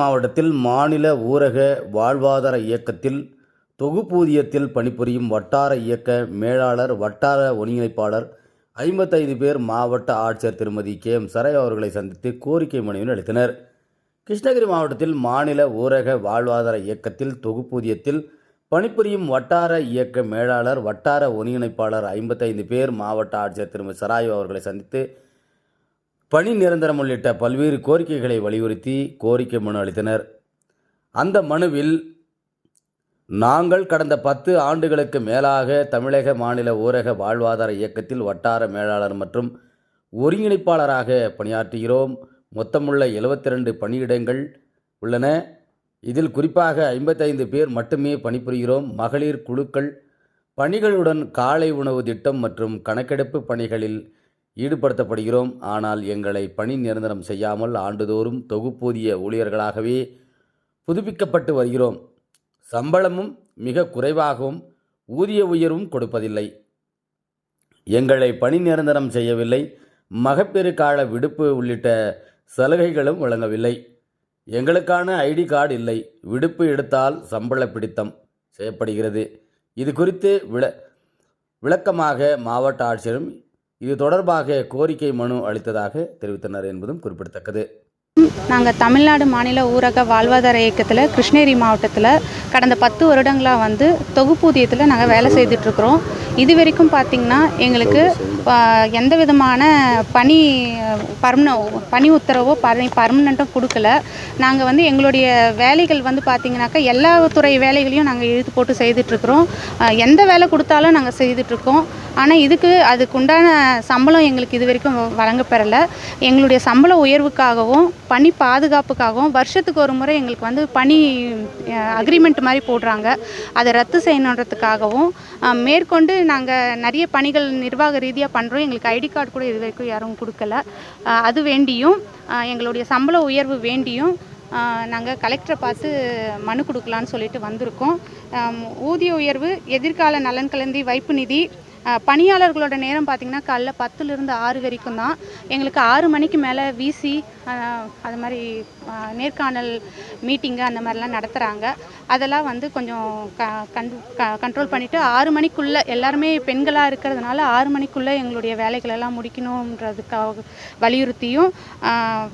மாவட்டத்தில் மாநில ஊரக வாழ்வாதார இயக்கத்தில் தொகுப்பூதியத்தில் பணிபுரியும் வட்டார இயக்க மேலாளர் வட்டார ஒருங்கிணைப்பாளர் ஐம்பத்தைந்து பேர் மாவட்ட ஆட்சியர் திருமதி கே எம் சரை அவர்களை சந்தித்து கோரிக்கை மனுவினை அளித்தனர். கிருஷ்ணகிரி மாவட்டத்தில் மாநில ஊரக வாழ்வாதார இயக்கத்தில் தொகுப்பூதியத்தில் பணிபுரியும் வட்டார இயக்க மேலாளர் வட்டார ஒருங்கிணைப்பாளர் ஐம்பத்தைந்து பேர் மாவட்ட ஆட்சியர் திருமதி சராயு அவர்களை சந்தித்து பணி நிரந்தரம் உள்ளிட்ட பல்வேறு கோரிக்கைகளை வலியுறுத்தி கோரிக்கை மனு அளித்தனர். அந்த மனுவில் நாங்கள் கடந்த பத்து ஆண்டுகளுக்கு மேலாக தமிழக மாநில ஊரக வாழ்வாதார இயக்கத்தில் வட்டார மேலாளர் மற்றும் ஒருங்கிணைப்பாளராக பணியாற்றுகிறோம். மொத்தமுள்ள 72 ரெண்டு பணியிடங்கள் உள்ளன. இதில் குறிப்பாக ஐம்பத்தைந்து பேர் மட்டுமே பணிபுரிகிறோம். மகளிர் குழுக்கள் பணிகளுடன் காலை உணவு திட்டம் மற்றும் கணக்கெடுப்பு பணிகளில் ஈடுபடுத்தப்படுகிறோம். ஆனால் எங்களை பணி நிரந்தரம் செய்யாமல் ஆண்டுதோறும் தொகுப்பூதிய ஊழியர்களாகவே புதுப்பிக்கப்பட்டு வருகிறோம். சம்பளமும் மிக குறைவாகவும் ஊதிய உயர்வும் கொடுப்பதில்லை. எங்களை பணி நிரந்தரம் செய்யவில்லை. மகப்பேறு கால விடுப்பு உள்ளிட்ட சலுகைகளும் வழங்கவில்லை. எங்களுக்கான ஐடி கார்டு இல்லை. விடுப்பு எடுத்தால் சம்பள பிடித்தம் செய்யப்படுகிறது. இது குறித்து விள விளக்கமாக மாவட்ட ஆட்சியரும் இது தொடர்பாக கோரிக்கை மனு அளித்ததாக தெரிவித்தனர் என்பதும் குறிப்பிடத்தக்கது. நாங்கள் தமிழ்நாடு மாநில ஊரக வாழ்வாதார இயக்கத்தில் கிருஷ்ணகிரி மாவட்டத்தில் கடந்த பத்து வருடங்களாக வந்து தொகுப்பூதியத்தில் நாங்கள் வேலை செய்துட்ருக்குறோம். இது வரைக்கும் பார்த்திங்கன்னா எங்களுக்கு எந்த விதமான பணி பர்மன பணி உத்தரவோ பணி பர்மனண்ட்டும் கொடுக்கல. நாங்கள் வந்து எங்களுடைய வேலைகள் வந்து பார்த்திங்கனாக்கா எல்லா துறை வேலைகளையும் நாங்கள் இழுத்து போட்டு செய்துட்ருக்குறோம். எந்த வேலை கொடுத்தாலும் நாங்கள் செய்துட்ருக்கோம். ஆனால் இதுக்கு அதுக்கு உண்டான சம்பளம் எங்களுக்கு இது வரைக்கும் வழங்கப்பெறலை. எங்களுடைய சம்பள உயர்வுக்காகவும் பணி பாதுகாப்புக்காகவும் வருஷத்துக்கு ஒரு முறை எங்களுக்கு வந்து பணி அக்ரிமெண்ட் மாதிரி போடுறாங்க. அதை ரத்து செய்யணுன்றதுக்காகவும் மேற்கொண்டு நாங்கள் நிறைய பணிகள் நிர்வாக ரீதியாக பண்ணுறோம் எங்களுக்கு ஐடி கார்டு கூட இது வரைக்கும் யாரும் கொடுக்கல. அது வேண்டியும் எங்களுடைய சம்பள உயர்வு வேண்டியும் நாங்கள் கலெக்டரை பார்த்து மனு கொடுக்கலான்னு சொல்லிட்டு வந்திருக்கோம். ஊதிய உயர்வு எதிர்கால நலன் கலந்தி வைப்பு நிதி பணியாளர்களோட நேரம் பார்த்திங்கன்னா காலைல பத்துலேருந்து ஆறு வரைக்கும் தான். எங்களுக்கு ஆறு மணிக்கு மேலே விசி அது மாதிரி நேர்காணல் மீட்டிங்கு அந்த மாதிரிலாம் நடத்துகிறாங்க அதெல்லாம் வந்து கொஞ்சம் க கண் கண்ட்ரோல் பண்ணிவிட்டு ஆறு மணிக்குள்ளே எல்லாருமே பெண்களாக இருக்கிறதுனால ஆறு மணிக்குள்ளே எங்களுடைய வேலைகளெல்லாம் முடிக்கணுன்றதுக்காக வலியுறுத்தியும்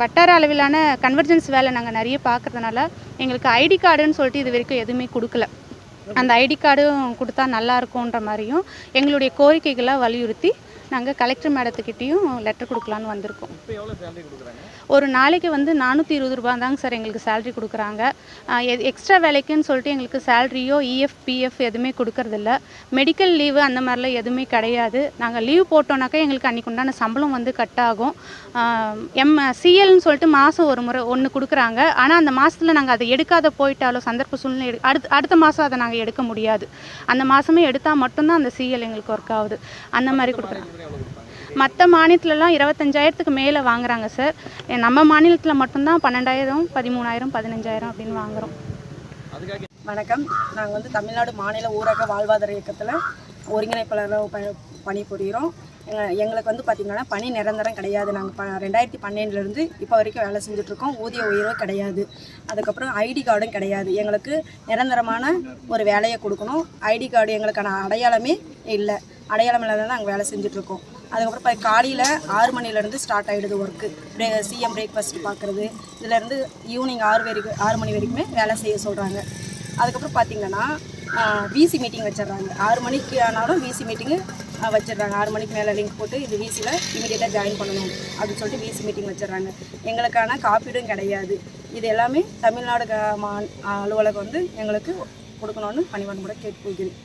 வட்டார அளவிலான கன்வர்ஜென்ஸ் வேலை நாங்கள் நிறைய பார்க்கறதுனால எங்களுக்கு ஐடி கார்டுன்னு சொல்லிட்டு இது வரைக்கும் எதுவுமே கொடுக்கல. அந்த ஐடி கார்டும் கொடுத்தா நல்லா இருக்கும்ன்ற மாதிரியும் எங்களுடைய கோரிக்கைகளை வலியுறுத்தி நாங்கள் கலெக்டர் மேடத்துக்கிட்டேயும் லெட்டர் கொடுக்கலான்னு வந்திருக்கோம். ஒரு நாளைக்கு வந்து நானூற்றி இருபது ரூபா தாங்க சார் எங்களுக்கு சேலரி கொடுக்குறாங்க. எக்ஸ்ட்ரா வேலைக்குன்னு சொல்லிட்டு எங்களுக்கு சேலரியோ இஎஃப் பிஎஃப் எதுவுமே கொடுக்கறதில்ல. மெடிக்கல் லீவு அந்த மாதிரிலாம் எதுவுமே கிடையாது. நாங்கள் லீவ் போட்டோம்னாக்கா எங்களுக்கு அன்றைக்கு உண்டான சம்பளம் வந்து கட் ஆகும். எம் சிஎல்னு சொல்லிட்டு மாதம் ஒரு முறை ஒன்று கொடுக்குறாங்க. ஆனால் அந்த மாதத்தில் நாங்கள் அதை எடுக்காத போயிட்டாலோ சந்தர்ப்ப சூழ்நிலை எடு அடுத்த அடுத்த மாதம் அதை நாங்கள் எடுக்க முடியாது. அந்த மாதமே எடுத்தால் மட்டும்தான் அந்த சிஎல் எங்களுக்கு ஒர்க் ஆகுது. அந்த மாதிரி கொடுக்குறாங்க. மற்ற மாநிலத்துலலாம் இருபத்தஞ்சாயிரத்துக்கு மேலே வாங்குறாங்க சார் நம்ம மாநிலத்தில் மட்டும்தான் பன்னெண்டாயிரம் பதிமூணாயிரம் பதினஞ்சாயிரம் அப்படின்னு வாங்குறோம். வணக்கம். நாங்கள் வந்து தமிழ்நாடு மாநில ஊரக வாழ்வாதார இயக்கத்தில் ஒருங்கிணைப்பாளராக ப பணிபுரிகிறோம் எங்களுக்கு வந்து பார்த்திங்கன்னா பணி நிரந்தரம் கிடையாது. நாங்கள் ப ரெண்டாயிரத்தி பன்னெண்டுலேருந்து இப்போ வரைக்கும் வேலை செஞ்சுட்ருக்கோம் ஊதிய உயர்வு கிடையாது. அதுக்கப்புறம் ஐடி கார்டும் கிடையாது. எங்களுக்கு நிரந்தரமான ஒரு வேலையை கொடுக்கணும். ஐடி கார்டு எங்களுக்கான அடையாளமே இல்லை. அடையாளம் இல்லாத அங்கே வேலை செஞ்சுட்ருக்கோம். அதுக்கப்புறம் இப்போ காலையில் ஆறு மணிலேருந்து ஸ்டார்ட் ஆகிடுது ஒர்க்கு பிரே சிஎம் பிரேக்ஃபாஸ்ட் பார்க்குறது இதுலேருந்து ஈவினிங் ஆறு வரைக்கும் ஆறு மணி வரைக்குமே வேலை செய்ய சொல்கிறாங்க அதுக்கப்புறம் பார்த்தீங்கன்னா விசி மீட்டிங் வச்சிடுறாங்க. ஆறு மணிக்கு ஆனாலும் விசி மீட்டிங்கு வச்சிடுறாங்க. ஆறு மணிக்கு மேலே லிங்க் போட்டு இது விசியில் இமீடியட்டாக ஜாயின் பண்ணணும் அப்படின்னு சொல்லிட்டு விசி மீட்டிங் வச்சிடுறாங்க. எங்களுக்கான காப்பீடும் கிடையாது. இது எல்லாமே தமிழ்நாடு மா அலுவலகம் வந்து எங்களுக்கு கொடுக்கணும்னு பணிவன் கூட கேட்டுக்கொள்கிறேன்